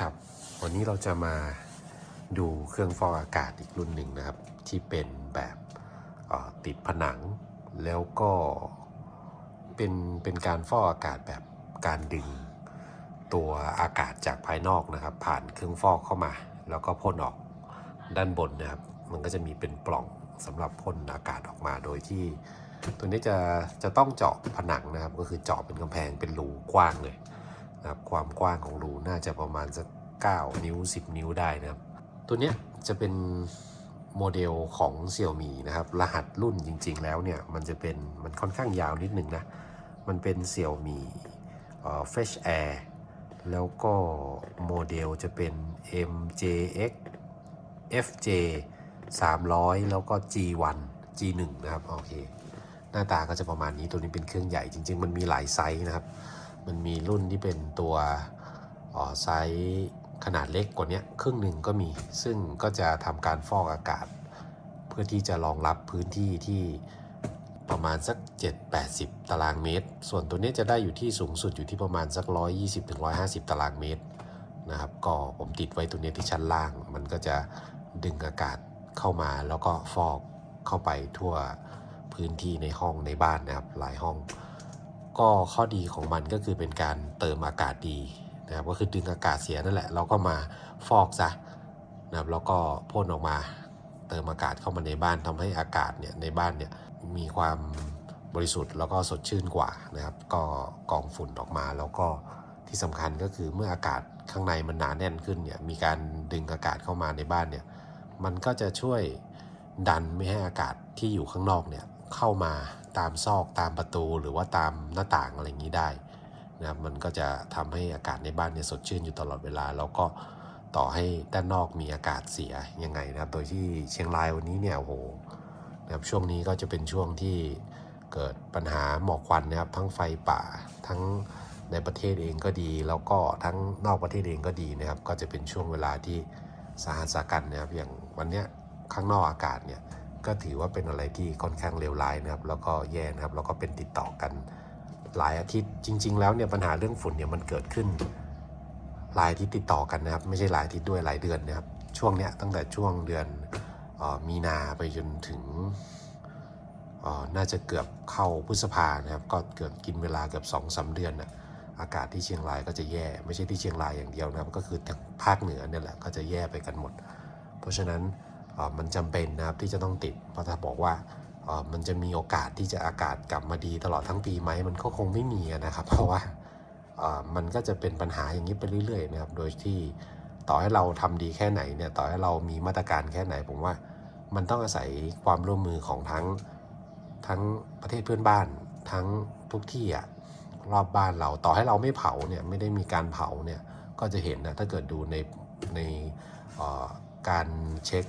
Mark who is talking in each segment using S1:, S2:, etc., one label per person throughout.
S1: ครับ วันนี้เราจะมาดูเครื่องฟอกอากาศอีกรุ่นหนึ่งนะครับ ที่เป็นแบบติดผนัง แล้วก็เป็นเป็นการฟอกอากาศแบบการดึงตัวอากาศจากภายนอกนะครับ ผ่านเครื่องฟอกเข้ามา แล้วก็พ่นออกด้านบนนะครับ มันก็จะมีเป็นปล่องสำหรับพ่นอากาศออกมาโดยที่ ตัวนี้จะจะต้องเจาะผนังนะครับ ก็คือเจาะเป็นกำแพงเป็นรูกว้างเลย นะครับความกว้างของรูน่าจะประมาณสัก9นิ้ว 10 นิ้วได้นะครับ ตัวเนี้ยจะเป็นโมเดลของ Xiaomi นะครับ รหัสรุ่นจริง ๆ แล้วเนี่ยมันจะเป็นมันค่อนข้างยาวนิดหนึ่งนะ มันเป็น Xiaomi เอ่อ Fresh Air แล้วก็โมเดลจะเป็น MJX FJ 300 แล้วก็ G1 G1 นะครับ โอเค หน้าตาก็จะประมาณนี้ตัวนี้เป็นเครื่องใหญ่จริง ๆ มันมีหลายไซส์นะครับ มันมีรุ่นที่เป็นตัวออไซส์ขนาดเล็กกว่านี้ครึ่งหนึ่งก็มี ซึ่งก็จะทำการฟอกอากาศ เพื่อที่จะรองรับพื้นที่ที่ประมาณสัก 7-80 ตารางเมตร ส่วนตัวนี้จะได้อยู่ที่สูงสุดอยู่ที่ประมาณสัก 120-150 ตารางเมตรนะครับ ก็ผมติดไว้ตัวนี้ที่ชั้นล่าง มันก็จะดึงอากาศเข้ามาแล้วก็ฟอกเข้าไปทั่วพื้นที่ในห้องในบ้านนะครับหลายห้อง ก็ข้อดีของมันก็คือเป็นการเติมอากาศดีนะครับก็คือดึงอากาศเสียนั่นแหละเราก็มาฟอกซะนะครับแล้วก็พ่นออกมาเติมอากาศเข้ามาในบ้านทำให้อากาศเนี่ยในบ้านเนี่ยมีความบริสุทธิ์แล้วก็สดชื่นกว่านะครับ ก็กองฝุ่นออกมาแล้วก็ที่สำคัญก็คือเมื่ออากาศข้างในมันหนาแน่นขึ้นเนี่ยมีการดึงอากาศเข้ามาในบ้านเนี่ยมันก็จะช่วยดันไม่ให้อากาศที่อยู่ข้างนอกเนี่ยเข้ามา ตามซอกตามประตูหรือว่าตามหน้าต่างอะไรอย่างนี้ได้นะครับมันก็จะทำให้อากาศในบ้านเนี่ยสดชื่นอยู่ตลอดเวลา แล้วก็ต่อให้ด้านนอกมีอากาศเสียยังไงนะครับ โดยที่เชียงรายวันนี้เนี่ยโอ้โหนะครับช่วงนี้ก็จะเป็นช่วงที่เกิดปัญหาหมอกควันนะครับทั้งไฟป่าทั้งในประเทศเองก็ดี แล้วก็ทั้งนอกประเทศเองก็ดีนะครับ ก็จะเป็นช่วงเวลาที่สาหัสกันนะครับอย่างวันเนี้ยข้างนอกอากาศเนี่ย ก็ถือว่าเป็นอะไรที่ค่อนข้างเลวร้ายนะครับ แล้วก็แย่นะครับ แล้วก็เป็นติดต่อกันหลายอาทิตย์ จริง ๆ แล้วเนี่ยปัญหาเรื่องฝุ่นเนี่ยมันเกิดขึ้นหลายอาทิตย์ติดต่อกันนะครับ ไม่ใช่หลายอาทิตย์ด้วยหลายเดือนนะครับ ช่วงเนี้ยตั้งแต่ช่วงเดือนออมีนาไปจนถึงออน่าจะเกือบเข้าพฤษภานะครับ ก็เกือบกินเวลาเกือบสองสาเดือนน่ะอากาศที่เชียงรายก็จะแย่ ไม่ใช่ที่เชียงรายอย่างเดียวนะครับ ก็คือทางภาคเหนือเนี่ยแหละก็จะแย่ไปกันหมด เพราะฉะนั้น มันจำเป็นนะครับที่จะต้องติด เพราะถ้าบอกว่ามันจะมีโอกาสที่จะอากาศกลับมาดีตลอดทั้งปีไหมมันก็คงไม่มีนะครับ เพราะว่ามันก็จะเป็นปัญหาอย่างนี้ไปเรื่อยๆนะครับ โดยที่ต่อให้เราทำดีแค่ไหนเนี่ยต่อให้เรามีมาตรการแค่ไหน ผมว่ามันต้องอาศัยความร่วมมือของทั้งทั้งประเทศเพื่อนบ้านทั้งทุกที่อะรอบบ้านเราต่อให้เราไม่เผาเนี่ยไม่ได้มีการเผาเนี่ยก็จะเห็นนะถ้าเกิดดูในในการเช็ค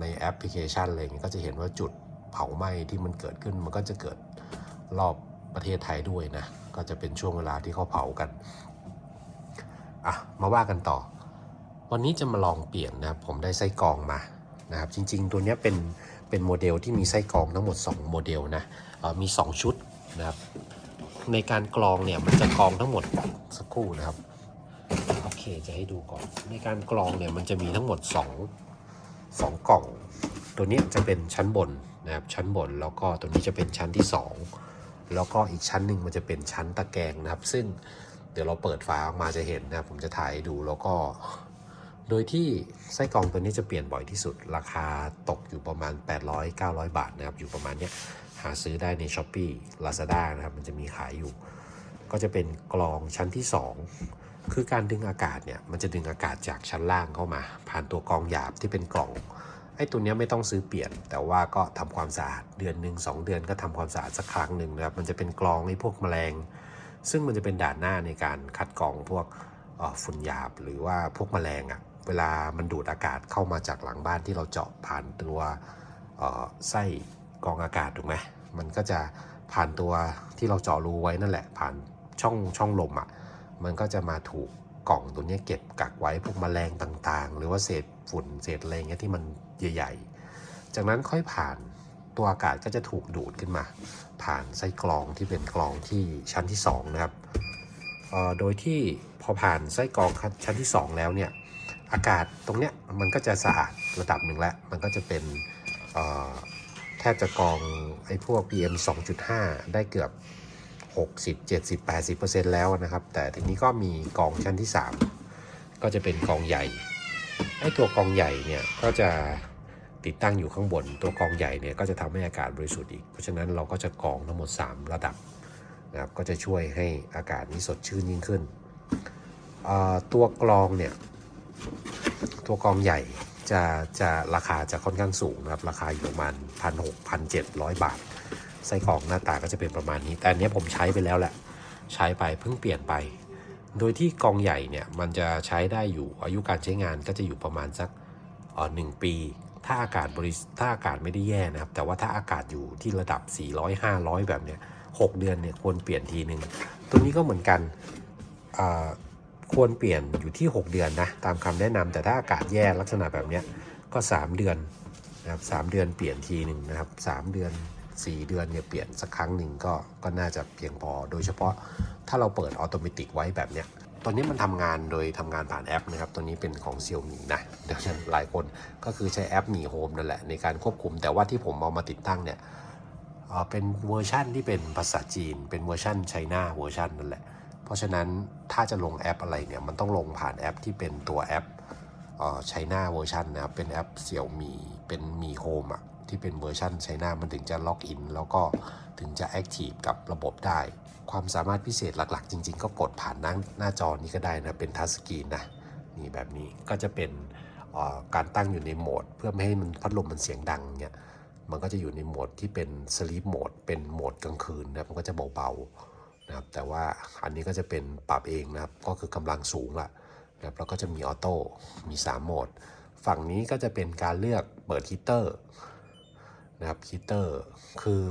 S1: ในแอปพลิเคชันอะไรอย่างเงี้ยก็จะเห็นว่าจุดเผาไหม้ที่มันเกิดขึ้นมันก็จะเกิดรอบประเทศไทยด้วยนะ ก็จะเป็นช่วงเวลาที่เขาเผากัน อะ มาว่ากันต่อ วันนี้จะมาลองเปลี่ยนนะครับ ผมได้ไส้กรองมานะครับ จริง ๆ ตัวนี้เป็น เป็นโมเดลที่มีไส้กรองทั้งหมด 2 โมเดลนะเอ่อมี 2 ชุดนะครับ ในการกรองเนี่ยมันจะกรองทั้งหมดสักครู่นะครับ โอเค จะให้ดูก่อน ในการกรองเนี่ยมันจะมีทั้งหมด 2 สองกล่อง ตัวนี้จะเป็นชั้นบนนะครับชั้นบนแล้วก็ตัวนี้จะเป็นชั้นที่ 2 แล้วก็อีกชั้นหนึ่งมันจะเป็นชั้นตะแกรงนะครับ ซึ่งเดี๋ยวเราเปิดฝาออกมาจะเห็นนะครับ ผมจะถ่ายดูแล้วก็ โดยที่ไส้กรองตัวนี้จะเปลี่ยนบ่อยที่สุด ราคาตกอยู่ประมาณ 800-900 บาทนะครับ อยู่ประมาณเนี้ยหาซื้อได้ใน s h อ p e e Lazada นะครับ มันจะมีขายอยู่ ก็จะเป็นกรองชั้นที่ 2 คือการดึงอากาศเนี่ยมันจะดึงอากาศจากชั้นล่างเข้ามา ผ่านตัวกรองหยาบที่เป็นกล่องไอ้ตัวนี้ไม่ต้องซื้อเปลี่ยน แต่ว่าก็ทำความสะอาดเดือนหนึ่งสองเดือนก็ทำความสะอาดสักครั้งหนึ่งนะครับมันจะเป็นกรองไอ้พวกแมลง ซึ่งมันจะเป็นด่านหน้าในการคัดกรองพวกฝุ่นหยาบหรือว่าพวกแมลงอะ่ะเวลามันดูดอากาศเข้ามาจากหลังบ้านที่เราเจาะผ่านตัวไส้กรองอากาศถูกไหมมันก็จะผ่านตัวที่เราเจาะรูไว้นั่นแหละ ผ่านช่องช่องลมอะ มันก็จะมาถูกกล่องตัวนี้เก็บกักไว้พวกแมลงต่างๆ หรือว่าเศษฝุ่นเศษอะไรเงี้ยที่มันใหญ่ๆ จากนั้นค่อยผ่านตัวอากาศก็จะถูกดูดขึ้นมา ผ่านไส้กรองที่เป็นกรองที่ชั้นที่2นะครับโดยที่พอผ่านไส้กรองชั้นที่ 2 แล้วเนี่ยอากาศตรงเนี้ยมันก็จะสะอาดระดับหนึ่งแล้ว มันก็จะเป็นแทบจะกรองไอ้พวก PM 2.5 ได้เกือบ 60 70 80 แล้วนะครับ แต่ทีนี้ก็มีกองชั้นที่ 3 ก็จะเป็นกองใหญ่ไอ้ตัวกองใหญ่เนี่ยก็จะติดตั้งอยู่ข้างบน ตัวกองใหญ่เนี่ยก็จะทำให้อากาศบริสุทธิ์อีก เพราะฉะนั้นเราก็จะกองทั้งหมด 3 ระดับนะครับก็จะช่วยให้อากาศนี้สดชื่นยิ่งขึ้น ตัวกรองเนี่ยตัวกรองใหญ่จะจะราคาจะค่อนข้างสูงนะครับ ราคาอยู่ประมาณพันหกพันเจ็ดร้อยบาท ไส้กรอกหน้าตาก็จะเป็นประมาณนี้ แต่อันเนี้ยผมใช้ไปแล้วแหละ ใช้ไปเพิ่งเปลี่ยนไป โดยที่กองใหญ่เนี่ยมันจะใช้ได้อยู่อายุการใช้งานก็จะอยู่ประมาณสักอ่อหนึ่งปี ถ้าอากาศบริสถ้าอากาศไม่ได้แย่นะครับ แต่ว่าถ้าอากาศอยู่ที่ระดับ 400 500 แบบเนี้ย6เดือนเนี่ยควรเปลี่ยนทีหนึ่งตัวนี้ก็เหมือนกันอ่าควรเปลี่ยนอยู่ที่ 6 เดือนนะตามคำแนะนำแต่ถ้าอากาศแย่ลักษณะแบบเนี้ยก็ 3 เดือนนะครับสามเดือนเปลี่ยนทีหนึ่งนะครับสามเดือน 4 เดือนเนี่ยเปลี่ยนสักครั้งหนึ่งก็ก็น่าจะเพียงพอ โดยเฉพาะถ้าเราเปิดออโตเมติกไว้แบบเนี้ยตัวนี้มันทำงานโดยทำงานผ่านแอปนะครับ ตัวนี้เป็นของ Xiaomi นะเดี๋ยวนั้นหลายคนก็คือใช้แอป Mi Home นั่นแหละในการควบคุม แต่ว่าที่ผมเอามาติดตั้งเนี่ยเป็นเวอร์ชั่นที่เป็นภาษาจีน เป็นเวอร์ชั่นไชน่าเวอร์ชันนั่นแหละ เพราะฉะนั้นถ้าจะลงแอปอะไรเนี่ยมันต้องลงผ่านแอปที่เป็นตัวแอปไชน่าเวอร์ชันนะครับเป็นแอปเสี่ยวมีเป็นมีโฮมอะ ที่เป็นเวอร์ชันไชน่ามันถึงจะล็อกอินแล้วก็ถึงจะแอคทีฟกับระบบได้ ความสามารถพิเศษหลักๆ จริง ๆ ก็กดผ่านหน้าหน้าจอนี้ก็ได้นะ เป็นทัชสกรีนนะ นี่แบบนี้ก็จะเป็นการตั้งอยู่ในโหมด เพื่อไม่ให้มันพัดลมมันเสียงดังเนี่ยมันก็จะอยู่ในโหมดที่เป็นสลีปโหมดเป็นโหมดกลางคืนนะมันก็จะเบาๆนะครับแต่ว่าอันนี้ก็จะเป็นปรับเองนะครับก็คือกำลังสูงละนะครับแล้วก็จะมีออโต้มี 3 โหมด ฝั่งนี้ก็จะเป็นการเลือกเปิดฮีเตอร์ นะครับฮีเตอร์คือ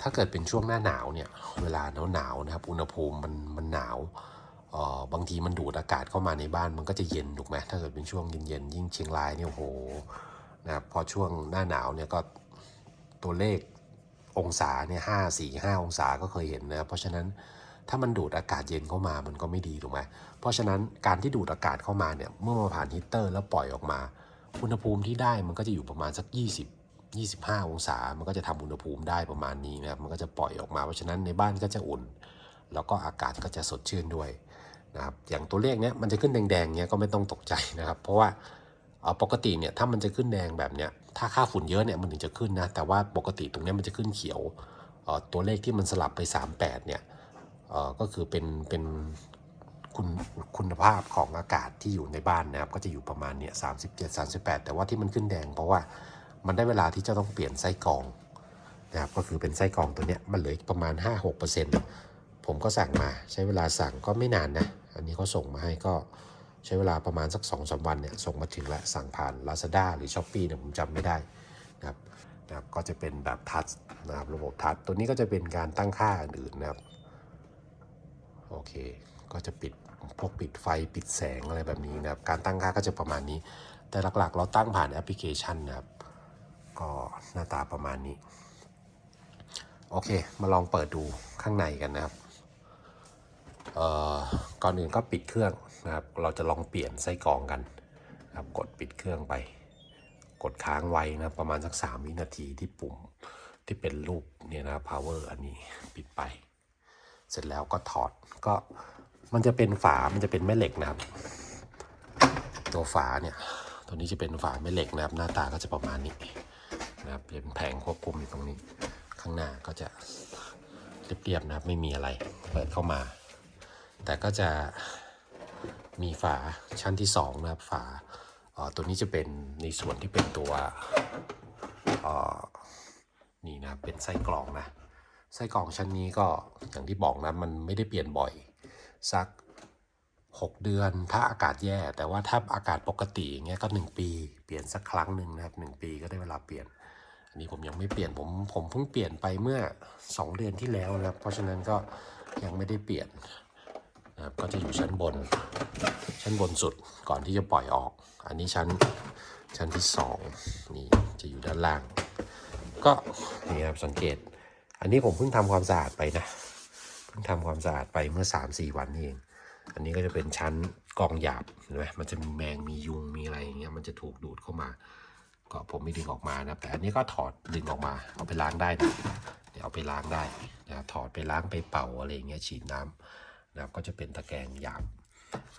S1: ถ้าเกิดเป็นช่วงหน้าหนาวเนี่ย เวลาหนาวหนาวนะครับ อุณหภูมิมันมันหนาวเอ่อบางทีมันดูดอากาศเข้ามาในบ้านมันก็จะเย็นถูกไหมถ้าเกิดเป็นช่วงเย็นๆยิ่งเชียงรายเนี่ยโหนะครับพอช่วงหน้าหนาวเนี่ยก็ตัวเลของศาเนี่ยห้าสี่ห้าองศาก็เคยเห็นนะเพราะฉะนั้นถ้ามันดูดอากาศเย็นเข้ามามันก็ไม่ดีถูกไหมเพราะฉะนั้นการที่ดูดอากาศเข้ามาเนี่ยเมื่อมาผ่านฮีเตอร์แล้วปล่อยออกมา อุณหภูมิที่ได้มันก็จะอยู่ประมาณสัก 20 25 องศา มันก็จะทำอุณหภูมิได้ประมาณนี้นะครับ มันก็จะปล่อยออกมา เพราะฉะนั้นในบ้านก็จะอุ่น แล้วก็อากาศก็จะสดชื่นด้วยนะครับ อย่างตัวเลขเนี้ยมันจะขึ้นแดงๆเนี้ยก็ไม่ต้องตกใจนะครับ เพราะว่าเอ่อปกติเนี่ยถ้ามันจะขึ้นแดงแบบเนี้ย ถ้าค่าฝุ่นเยอะเนี่ยมันถึงจะขึ้นนะ แต่ว่าปกติตรงเนี้ยมันจะขึ้นเขียวเอ่อตัวเลขที่มันสลับไป 38เนี่ยเอ่อก็คือเป็นเป็น คุณคุณภาพของอากาศที่อยู่ในบ้านนะครับ ก็จะอยู่ประมาณเนี่ย37 38แปดแต่ว่าที่มันขึ้นแดง เพราะว่ามันได้เวลาที่จะต้องเปลี่ยนไส้กรองนะครับ ก็คือเป็นไส้กรองตัวเนี้ยมันเหลืออีกประมาณ 5-6%ผมก็สั่งมาใช้เวลาสั่งก็ไม่นานนะ อันนี้เขาส่งมาให้ก็ใช้เวลาประมาณสัก2อสวันเนี่ยส่งมาถึงแล้วสั่งผ่าน Lazada หรือ s h อ p e e เนี่ยผมจำไม่ได้นะครับนะครับก็จะเป็นแบบทัชนะครับระบบทัชตัวนี้ก็จะเป็นการตั้งค่าอื่นๆนะครับ โอเค ก็จะปิด พวกปิดไฟปิดแสงอะไรแบบนี้นะครับ การตั้งค่าก็จะประมาณนี้ แต่หลักๆ เราตั้งผ่านแอปพลิเคชันนะครับ ก็หน้าตาประมาณนี้ โอเค มาลองเปิดดูข้างในกันนะครับเอ่อก่อนอื่นก็ปิดเครื่องนะครับ เราจะลองเปลี่ยนไส้กรองกันนะครับ กดปิดเครื่องไป กดค้างไว้นะประมาณสัก 3 วินาทีที่ปุ่มที่เป็นรูปเนี่ยนะ power อันนี้ปิดไป เสร็จแล้วก็ถอดก็ มันจะเป็นฝา มันจะเป็นแม่เหล็กนะครับ ตัวฝาเนี่ย ตัวนี้จะเป็นฝาแม่เหล็กนะครับ หน้าตาก็จะประมาณนี้นะครับ เป็นแผงควบคุมอยู่ตรงนี้ ข้างหน้าก็จะเรียบๆนะครับ ไม่มีอะไร เปิดเข้ามา แต่ก็จะมีฝาชั้นที่สองนะครับ ฝาอ่อตัวนี้จะเป็นในส่วนที่เป็นตัวอ่อนี่นะเป็นไส้กรองนะไส้กรองชั้นนี้ก็อย่างที่บอกนะมันไม่ได้เปลี่ยนบ่อย สัก 6 เดือน ถ้าอากาศแย่ แต่ว่าถ้าอากาศปกติอย่างเงี้ยก็ 1 ปี เปลี่ยนสักครั้งหนึ่งนะครับ1ปีก็ได้เวลาเปลี่ยน อันนี้ผมยังไม่เปลี่ยนผมผมเพิ่งเปลี่ยนไปเมื่อ 2 เดือนที่แล้วนะครับ เพราะฉะนั้นก็ยังไม่ได้เปลี่ยนนะครับก็จะอยู่ชั้นบน ชั้นบนสุดก่อนที่จะปล่อยออก อันนี้ชั้นชั้นที่สองนี่จะอยู่ด้านล่าง ก็นี่ครับสังเกต อันนี้ผมเพิ่งทำความสะอาดไปนะ พิ่งทำความสะอาดไปเมื่อ 3-4 วันนี่เอง อันนี้ก็จะเป็นชั้นกองหยาบเห็นไหมมันจะมีแมงมียุงมีอะไรอย่างเงี้ยมันจะถูกดูดเข้ามา ก็ผมไม่ดึงออกมานะแต่อันนี้ก็ถอดดึงออกมา เอาไปล้างได้นะเดี๋ยวเอาไปล้างได้นะถอดไปล้างไปเป่าอะไรอย่างเงี้ยฉีดน้ำนะครับก็จะเป็นตะแกรงหยาบ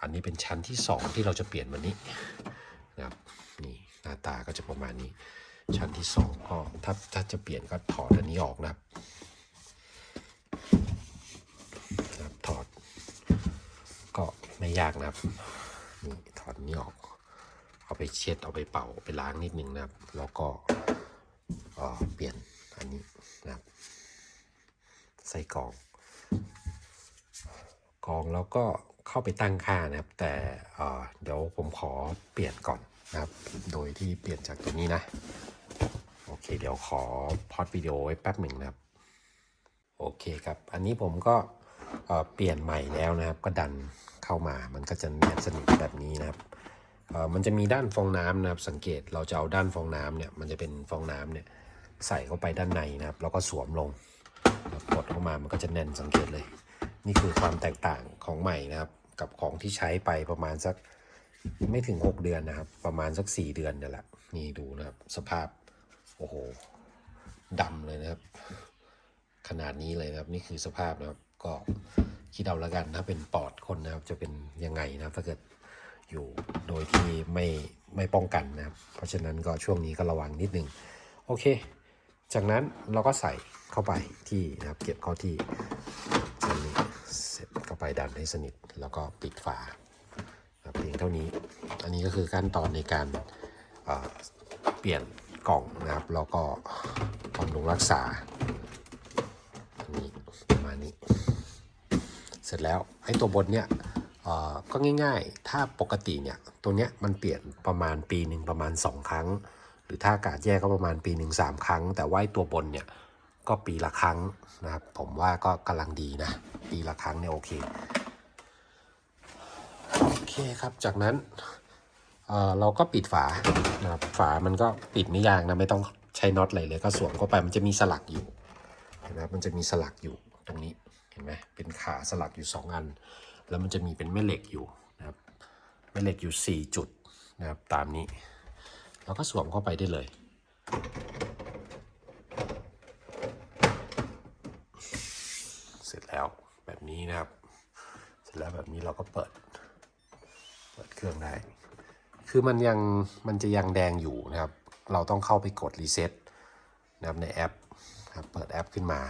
S1: อันนี้เป็นชั้นที่สองที่เราจะเปลี่ยนวันนี้นะครับนี่หน้าตาก็จะประมาณนี้ ชั้นที่สองก็ถ้าถ้าจะเปลี่ยนก็ถอดอันนี้ออกนะครับนะครับ ถอด ก็ไม่ยากนะครับนี่ถอดนี้ออก เอาไปเช็ดเอาไปเป่าไปล้างนิดนึงนะครับ แล้วก็เปลี่ยนอันนี้นะครับ ใส่กล่องกองแล้วก็เข้าไปตั้งค่านะครับ แต่เดี๋ยวผมขอเปลี่ยนก่อนนะครับ โดยที่เปลี่ยนจากตัวนี้นะ โอเค เดี๋ยวขอพอดวิดีโอไว้แป๊บหนึ่งนะครับ โอเคครับ อันนี้ผมก็ เปลี่ยนใหม่แล้วนะครับ ก็ดันเข้ามา มันก็จะแนบสนิทแบบนี้นะครับมันจะมีด้านฟองน้ำนะครับ สังเกตเราจะเอาด้านฟองน้ำเนี่ย มันจะเป็นฟองน้ำเนี่ยใส่เข้าไปด้านในนะครับ แล้วก็สวมลงกดเข้ามามันก็จะแน่นสังเกตเลย นี่คือความแตกต่างของใหม่นะครับ กับของที่ใช้ไปประมาณสักไม่ถึง 6 เดือนนะครับ ประมาณสัก 4 เดือนเนี่ยแหละนี่ดูนะครับ สภาพโอ้โหดำเลยนะครับ ขนาดนี้เลยนะครับ นี่คือสภาพนะครับ ก็คิดเอาละกันถ้าเป็นปอดคนนะครับ จะเป็นยังไงนะครับ ถ้าเกิดอยู่โดยที่ไม่ไม่ป้องกันนะครับ เพราะฉะนั้นก็ช่วงนี้ก็ระวังนิดนึงโอเค จากนั้นเราก็ใส่เข้าไปที่นะครับ เก็บเข้าที่ชั้นนี้เสร็จเข้าไปดันให้สนิท แล้วก็ปิดฝาเพียงเท่านี้ อันนี้ก็คือขั้นตอนในการเอ่อเปลี่ยนกล่องนะครับ แล้วก็บำรุงรักษา เสร็จแล้วไอ้ตัวบนเนี่ยก็ง่ายๆ ถ้าปกติเนี่ยตัวเนี้ยมันเปลี่ยนประมาณปีหนึ่งประมาณ 2 ครั้ง หรือถ้าอากาศแย่ก็ประมาณปีหนึ่งสามครั้ง แต่ว่าไอ้ตัวบนเนี่ยก็ปีละครั้งนะครับผมว่าก็กำลังดีนะ ปีละครั้งเนี่ยโอเคโอเคครับจากนั้นเเราก็ปิดฝานะครับฝามันก็ปิดไม่ยากนะไม่ต้องใช้น็อตอะไรเลยก็สวมเข้าไปมันจะมีสลักอยู่นไหมมันจะมีสลักอยู่ตรงนี้ เห็นไหมเป็นขาสลักอยู่ 2 อัน แล้วมันจะมีเป็นแม่เหล็กอยู่นะครับแม่เหล็กอยู่ 4 จุดนะครับตามนี้เราก็สวมเข้าไปได้เลย เสร็จแล้วแบบนี้นะครับ เสร็จแล้วแบบนี้เราก็เปิด เปิดเครื่องได้ คือมันยังมันจะยังแดงอยู่นะครับ เราต้องเข้าไปกดรีเซ็ตนะครับในแอปนะเปิดแอปขึ้นมา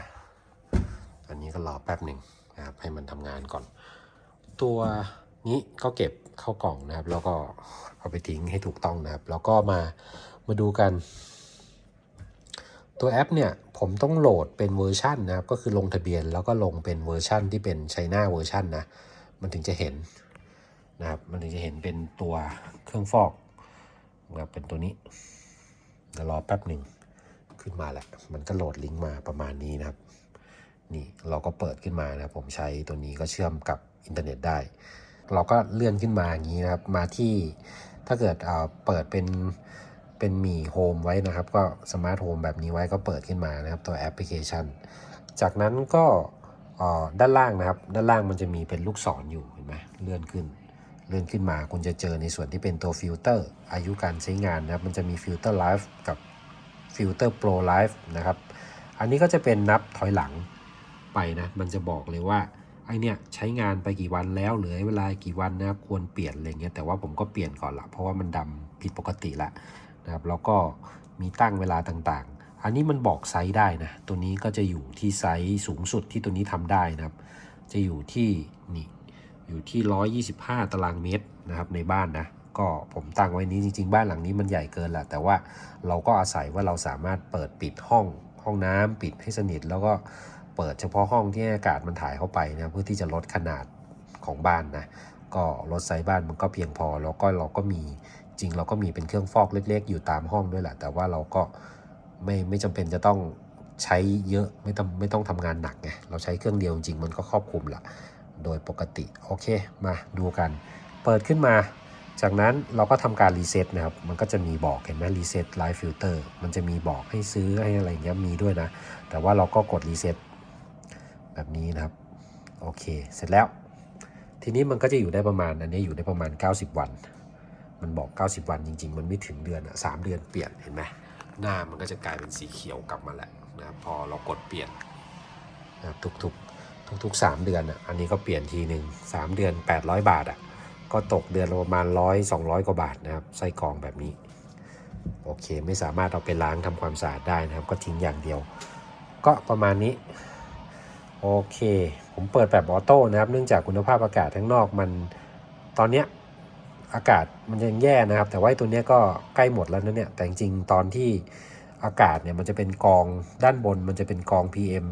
S1: อันนี้ก็รอแป๊บหนึ่งนะครับให้มันทำงานก่อน ตัวนี้ก็เก็บเข้ากล่องนะครับ แล้วก็เอาไปทิ้งให้ถูกต้องนะครับ แล้วก็มามาดูกัน ตัวแอปเนี่ยผมต้องโหลดเป็นเวอร์ชันนะครับ ก็คือลงทะเบียนแล้วก็ลงเป็นเวอร์ชันที่เป็นไชน่าเวอร์ชันนะมันถึงจะเห็นนะครับ มันถึงจะเห็นเป็นตัวเครื่องฟอกนะครับเป็นตัวนี้เดี๋ยวรอแป๊บหนึ่งขึ้นมาแหละ มันก็โหลดลิงก์มาประมาณนี้นะครับ นี่เราก็เปิดขึ้นมานะผมใช้ตัวนี้ก็เชื่อมกับอินเทอร์เน็ตได้ เราก็เลื่อนขึ้นมาอย่างนี้นะครับ มาที่ถ้าเกิดเอ่อเปิดเป็นเป็นมีโฮมไว้นะครับ ก็สมาร์ทโฮมแบบนี้ไว้ก็เปิดขึ้นมานะครับ ตัวแอปพลิเคชัน จากนั้นก็ด้านล่างนะครับ ด้านล่างมันจะมีเป็นลูกศรอยู่เห็นไหมเลื่อนขึ้น เลื่อนขึ้นมาคุณจะเจอในส่วนที่เป็นตัวฟิลเตอร์อายุการใช้งานนะครับ มันจะมีฟิลเตอร์ไลฟ์กับฟิลเตอร์โปรไลฟ์นะครับ อันนี้ก็จะเป็นนับถอยหลัง ไปนะ มันจะบอกเลยว่าไอเนี่ยใช้งานไปกี่วันแล้วเหลือเวลากี่วันนะครับควรเปลี่ยนอะไรเงี้ยแต่ว่าผมก็เปลี่ยนก่อนละเพราะว่ามันดำผิดปกติละนะครับแล้วก็มีตั้งเวลาต่างๆ อันนี้มันบอกไซส์ได้นะ ตัวนี้ก็จะอยู่ที่ไซส์สูงสุดที่ตัวนี้ทำได้นะครับ จะอยู่ที่นี่อยู่ที่ 125 ตารางเมตรนะครับในบ้านนะก็ผมตั้งไว้นี้จริง ๆ บ้านหลังนี้มันใหญ่เกินแหละแต่ว่าเราก็อาศัยว่าเราสามารถเปิดปิดห้องห้องน้ำปิดให้สนิทแล้วก็ เปิดเฉพาะห้องที่อากาศมันถ่ายเข้าไปนะเพื่อที่จะลดขนาดของบ้านนะก็ลดไซส์บ้านมันก็เพียงพอ แล้วก็เราก็มีจริงเราก็มีเป็นเครื่องฟอกเล็ก ๆ อยู่ตามห้องด้วยแหละ แต่ว่าเราก็ไม่ไม่จำเป็นจะต้องใช้เยอะไม่ต้องไม่ต้องทำงานหนักไงเราใช้เครื่องเดียวจริงมันก็ครอบคลุมละโดยปกติโอเคมาดูกัน เปิดขึ้นมา จากนั้นเราก็ทำการรีเซ็ตนะครับ มันก็จะมีบอกเห็นไหมรีเซ็ตไลฟ์ฟิลเตอร์มันจะมีบอกให้ซื้อให้อะไรเงี้ยมีด้วยนะ แต่ว่าเราก็กดรีเซ็ต แบบนี้นะครับ โอเค เสร็จแล้ว ทีนี้มันก็จะอยู่ได้ประมาณ อันนี้อยู่ได้ประมาณ 90 วัน มันบอก 90 วันจริง ๆ มันไม่ถึงเดือนอะสามเดือนเปลี่ยนเห็นไหมหน้ามันก็จะกลายเป็นสีเขียวกลับมาแล้วนะพอเรากดเปลี่ยนนะครับทุกๆทุกๆ3เดือนอะอันนี้ก็เปลี่ยนทีหนึ่ง3เดือน 800 บาทอะก็ตกเดือนประมาณ100 200กว่าบาทนะครับไส้กรองแบบนี้ โอเคไม่สามารถเอาไปล้างทำความสะอาดได้นะครับ ก็ทิ้งอย่างเดียว ก็ประมาณนี้ โอเค ผมเปิดแบบออโต้นะครับ เนื่องจากคุณภาพอากาศข้งนอกมันตอนเนี้ยอากาศมันยังแย่นะครับ แต่ว่าตัวเนี้ยก็ใกล้หมดแล้วนะเนี่ยแต่จริงตอนที่อากาศเนี่ยมันจะเป็นกองด้านบนมันจะเป็นกอง PM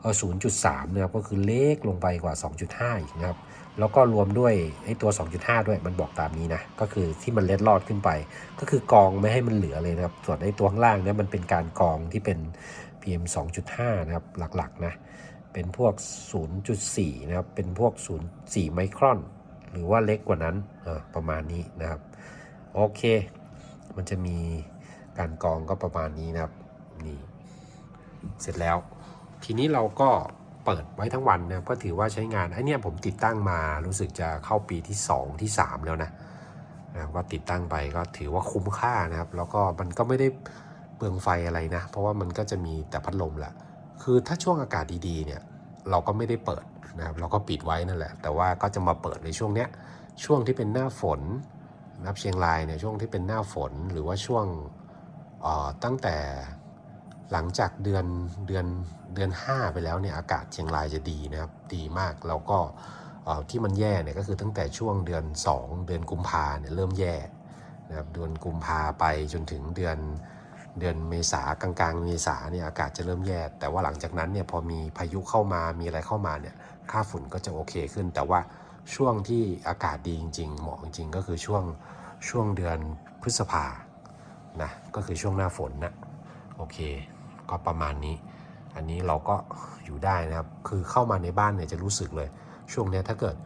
S1: เออ0.3 นะครับ ก็คือเล็กลงไปกว่า 2.5 อีกนะครับ แล้วก็รวมด้วยไอ้ตัว 2.5 ด้วยมันบอกตามนี้นะ ก็คือที่มันเล็ดลอดขึ้นไป ก็คือกองไม่ให้มันเหลือเลยนะครับ ส่วนไอ้ตัวข้างล่างเนี่ยมันเป็นการกองที่เป็น PM 2.5 นะครับหลักๆนะ เป็นพวก 0.4 นะครับ เป็นพวก 0.4 ไมครอน หรือว่าเล็กกว่านั้นประมาณนี้นะครับ โอเค มันจะมีการกรองก็ประมาณนี้นะครับ นี่ เสร็จแล้ว ทีนี้เราก็เปิดไว้ทั้งวันนะก็ถือว่าใช้งานไอ้เนี่ยผมติดตั้งมารู้สึกจะเข้าปีที่ 2 ที่ 3 แล้วนะนะครับก็ติดตั้งไปก็ถือว่าคุ้มค่านะครับ แล้วก็มันก็ไม่ได้เปลืองไฟอะไรนะ เพราะว่ามันก็จะมีแต่พัดลมแหละ คือถ้าช่วงอากาศดีๆเนี่ยเราก็ไม่ได้เปิดนะครับเราก็ปิดไว้นั่นแหละ แต่ว่าก็จะมาเปิดในช่วงเนี้ยช่วงที่เป็นหน้าฝนนะครับเชียงรายเนี่ยช่วงที่เป็นหน้าฝนหรือว่าช่วงออตั้งแต่หลังจากเดือนเดือนเดือน 5 ไปแล้วเนี่ยอากาศเชียงรายจะดีนะครับดีมากแล้วก็ที่มันแย่เนี่ยก็คือตั้งแต่ช่วงเดือน 2 เดือนกุมภาเนี่ยเริ่มแย่นะครับเดือนกุมภาไปจนถึงเดือน เดือนเมษากลางๆเมษาเนี่ยอากาศจะเริ่มแย่ แต่ว่าหลังจากนั้นเนี่ยพอมีพายุเข้ามามีอะไรเข้ามาเนี่ยค่าฝุ่นก็จะโอเคขึ้น แต่ว่าช่วงที่อากาศดีจริงๆเหมาะจริงๆก็คือช่วงช่วงเดือนพฤษภานะก็คือช่วงหน้าฝนนะโอเค ก็ประมาณนี้ อันนี้เราก็อยู่ได้นะครับ คือเข้ามาในบ้านเนี่ยจะรู้สึกเลย ช่วงนี้ถ้าเกิด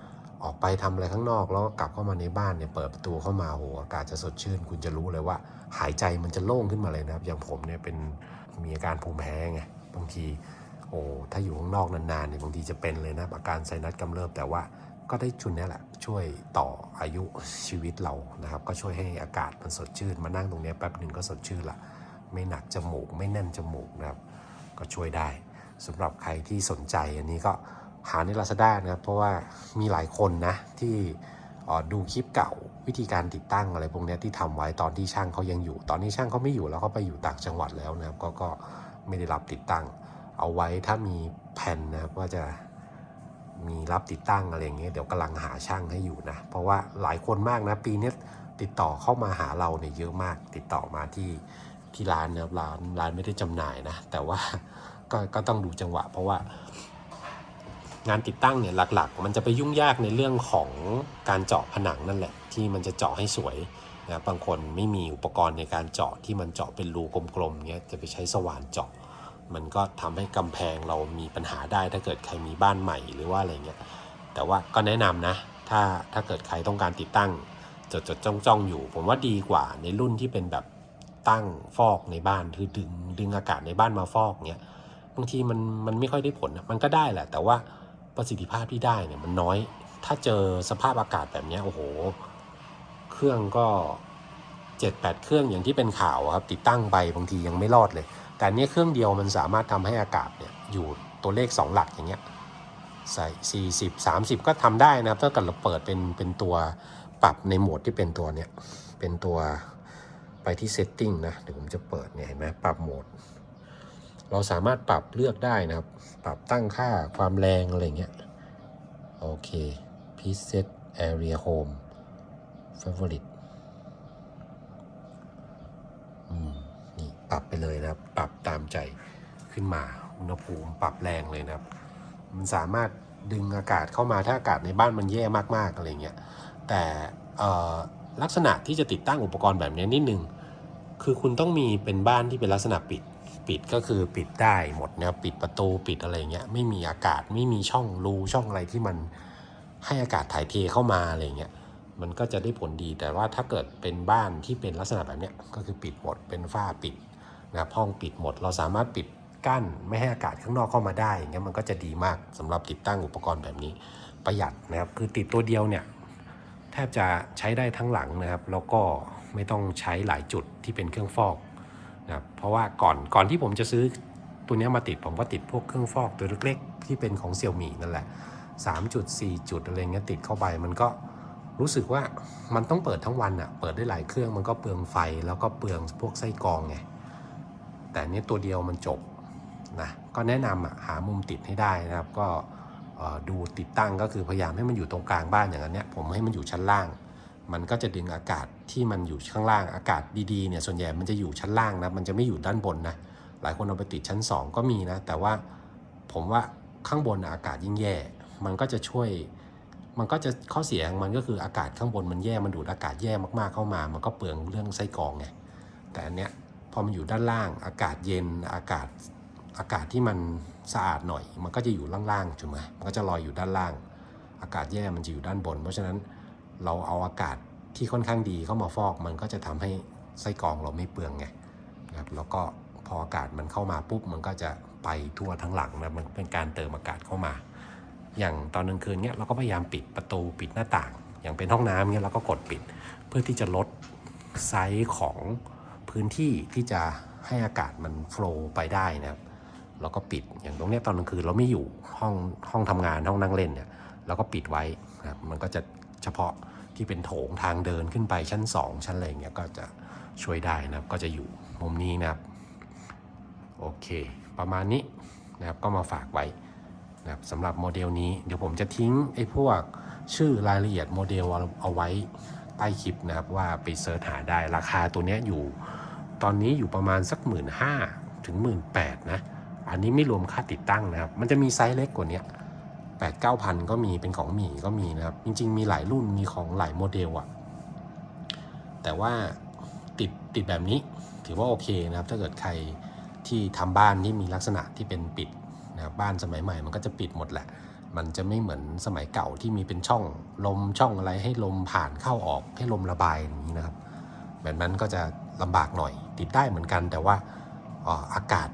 S1: ออกไปทำอะไรข้างนอก แล้วก็กลับเข้ามาในบ้านเนี่ยเปิดประตูเข้ามาโหอากาศจะสดชื่น คุณจะรู้เลยว่า หายใจมันจะโล่งขึ้นมาเลยนะครับ อย่างผมเนี่ยเป็นมีอาการภูมิแพ้ไงบางทีโอ้ถ้าอยู่ข้างนอกนานๆเนี่ยบางทีจะเป็นเลยนะอาการไซนัสกำเริบแต่ว่าก็ได้ชุนนี้แหละช่วยต่ออายุชีวิตเรานะครับ ก็ช่วยให้อากาศมันสดชื่น มานั่งตรงนี้แป๊บหนึ่งก็สดชื่นละไม่หนักจมูกไม่แน่นจมูกนะครับ ก็ช่วยได้สำหรับใครที่สนใจอันนี้ก็ หาใน Lazada นะครับเพราะว่ามีหลายคนนะที่ดูคลิปเก่าวิธีการติดตั้งอะไรพวกนี้ที่ทำไว้ตอนที่ช่างเขายังอยู่ ตอนนี้ช่างเขาไม่อยู่แล้วเขาไปอยู่ต่างจังหวัดแล้วนะครับก็ก็ไม่ได้รับติดตั้ง เอาไว้ถ้ามีแผ่นนะครับว่าจะมีรับติดตั้งอะไรอย่างเงี้ยเดี๋ยวกำลังหาช่างให้อยู่นะ เพราะว่าหลายคนมากนะ ปีนี้ติดต่อเข้ามาหาเราเนี่ยเยอะมาก ติดต่อมาที่ที่ร้านนะครับร้านร้านไม่ได้จำหน่ายนะ แต่ว่าก็ก็ต้องดูจังหวะ เพราะว่า งานติดตั้งเนี่ยหลักๆ มันจะไปยุ่งยากในเรื่องของการเจาะผนังนั่นแหละ ที่มันจะเจาะให้สวยนะบางคนไม่มีอุปกรณ์ในการเจาะที่มันเจาะเป็นรูกลมๆเงี้ยจะไปใช้สว่านเจาะ มันก็ทำให้กำแพงเรามีปัญหาได้ถ้าเกิดใครมีบ้านใหม่หรือว่าอะไรเงี้ยแต่ว่าก็แนะนำนะ ถ้าถ้าเกิดใครต้องการติดตั้งจดจดจ้องจ้องอยู่ ผมว่าดีกว่าในรุ่นที่เป็นแบบตั้งฟอกในบ้านคือดึงดึงอากาศในบ้านมาฟอกเนี้ยบางทีมันมันไม่ค่อยได้ผลนะมันก็ได้แหละ แต่ว่า ประสิทธิภาพที่ได้เนี่ยมันน้อย ถ้าเจอสภาพอากาศแบบนี้โอ้โห เครื่องก็เจ็ดแปดเครื่องอย่างที่เป็นข่าวครับติดตั้งไปบางทียังไม่รอดเลย แต่เนี้ยเครื่องเดียวมันสามารถทำให้อากาศเนี่ยอยู่ตัวเลข 2 หลักอย่างเงี้ยใส่ 40 30 ก็ทำได้นะครับถ้าเกิดเราเปิดเป็นเป็นตัวปรับในโหมดที่เป็นตัวเนี้ยเป็นตัวไปที่ setting นะเดี๋ยวผมจะเปิดเนี่ยเห็นไหมปรับโหมด เราสามารถปรับเลือกได้นะครับ ปรับตั้งค่าความแรง อะไรเงี้ย โอเค preset area home favorite อืม นี่ ปรับไปเลยนะครับ ปรับตามใจขึ้นมา อุณหภูมิปรับแรงเลยนะครับ มันสามารถดึงอากาศเข้ามาถ้าอากาศในบ้านมันแย่มาก ๆ อะไรเงี้ย แต่ลักษณะที่จะติดตั้งอุปกรณ์แบบนี้นิดนึง คือคุณต้องมีเป็นบ้านที่เป็นลักษณะปิด ปิดก็คือปิดได้หมดนะครับปิดประตูปิดอะไรเงี้ยไม่มีอากาศไม่มีช่องรูช่องอะไรที่มันให้อากาศถ่ายเทเข้ามาอะไรเงี้ยมันก็จะได้ผลดีแต่ว่าถ้าเกิดเป็นบ้านที่เป็นลักษณะแบบเนี้ยก็คือปิดหมดเป็นฝ้าปิดนะครับห้องปิดหมด เราสามารถปิดกั้นไม่ให้อากาศข้างนอกเข้ามาได้อย่างเงี้ยมันก็จะดีมากสำหรับติดตั้งอุปกรณ์แบบนี้ประหยัดนะครับคือติดตัวเดียวเนี่ยแทบจะใช้ได้ทั้งหลังนะครับ แล้วก็ไม่ต้องใช้หลายจุดที่เป็นเครื่องฟอก นะครับเพราะว่าก่อนก่อนที่ผมจะซื้อตัวนี้มาติดผมก็ติดพวกเครื่องฟอกตัวเล็กๆ ที่เป็นของเซี่ยมี่นั่นแหละ 3 จุด 4 จุดอะไรเงี้ยติดเข้าไปมันก็รู้สึกว่ามันต้องเปิดทั้งวันอะ่ะเปิดได้หลายเครื่องมันก็เปลืองไฟแล้วก็เปลืองพวกไส้กรองไงแต่อันนี้ตัวเดียวมันจบนะก็แนะนำอะหามุมติดให้ได้นะครับ ก็ดูติดตั้งก็คือพยายามให้มันอยู่ตรงกลางบ้านอย่างนั้นเนี่ยผมให้มันอยู่ชั้นล่าง มันก็จะดึงอากาศที่มันอยู่ข้างล่างอากาศดีๆเนี่ยส่วนใหญ่มันจะอยู่ชั้นล่างนะมันจะไม่อยู่ด้านบนนะหลายคนเอาไปติดชั้น 2 ก็มีนะ แต่ว่าผมว่าข้างบนอากาศยิ่งแย่ มันก็จะช่วย มันก็จะข้อเสียของมันก็คืออากาศข้างบนมันแย่มันดูดอากาศแย่มากๆเข้ามา มันก็เปลืองเรื่องไส้กรองไงแต่อันเนี้ยพอมันอยู่ด้านล่าง อากาศเย็นอากาศอากาศที่มันสะอาดหน่อย มันก็จะอยู่ล่างๆถูกไหมมันก็จะลอยอยู่ด้านล่าง อากาศแย่มันจะอยู่ด้านบน เพราะฉะนั้น เราเอาอากาศที่ค่อนข้างดีเข้ามาฟอกมันก็จะทำให้ไส้กรองเราไม่เปลืองไงนะครับแล้วก็พออากาศมันเข้ามาปุ๊บมันก็จะไปทั่วทั้งหลังนะมันเป็นการเติมอากาศเข้ามา อย่างตอนกลางคืนเนี้ยเราก็พยายามปิดประตูปิดหน้าต่าง อย่างเป็นห้องน้ำเนี้ยเราก็กดปิด เพื่อที่จะลดไซส์ของพื้นที่ที่จะให้อากาศมันโฟลว์ไปได้นะครับเราก็ปิดอย่างตรงเนี้ยตอนกลางคืนเราไม่อยู่ห้องห้องทำงานห้องนั่งเล่นเนี่ยเราก็ปิดไว้นะครับมันก็จะเฉพาะ ที่เป็นโถงทางเดินขึ้นไปชั้น 2 ชั้นอะไรเงี้ยก็จะช่วยได้นะครับก็จะอยู่มุมนี้นะครับโอเค ประมาณนี้นะครับก็มาฝากไว้นะครับสำหรับโมเดลนี้เดี๋ยวผมจะทิ้งไอ้พวกชื่อรายละเอียดโมเดลเอาไว้ใต้คลิปนะครับว่าไปเสิร์ชหาได้ราคาตัวเนี้ยอยู่ ตอนนี้อยู่ประมาณสักหมื่นห้าถึงหมื่นแปดนะ อันนี้ไม่รวมค่าติดตั้งนะครับ มันจะมีไซส์เล็กกว่านี้ แปดเก้าพันก็มีเป็นของหมีก็มีนะครับ จริง ๆ มีหลายรุ่นมีของหลายโมเดลอะแต่ว่าติดติดแบบนี้ถือว่าโอเคนะครับ ถ้าเกิดใครที่ทำบ้านที่มีลักษณะที่เป็นปิดนะครับบ้านสมัยใหม่มันก็จะปิดหมดแหละ มันจะไม่เหมือนสมัยเก่าที่มีเป็นช่องลมช่องอะไรให้ลมผ่านเข้าออกให้ลมระบายอย่างนี้นะครับ แบบนั้นก็จะลำบากหน่อย ติดได้เหมือนกัน แต่ว่าอ่ออากาศ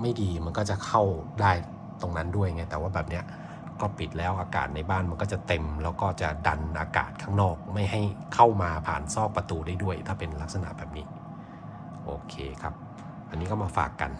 S1: ไม่ดีมันก็จะเข้าได้ตรงนั้นด้วยไงแต่ว่าแบบเนี้ย ก็ปิดแล้วอากาศในบ้านมันก็จะเต็ม แล้วก็จะดันอากาศข้างนอกไม่ให้เข้ามาผ่านซอกประตูได้ด้วย ถ้าเป็นลักษณะแบบนี้ โอเคครับ อันนี้ก็มาฝากกัน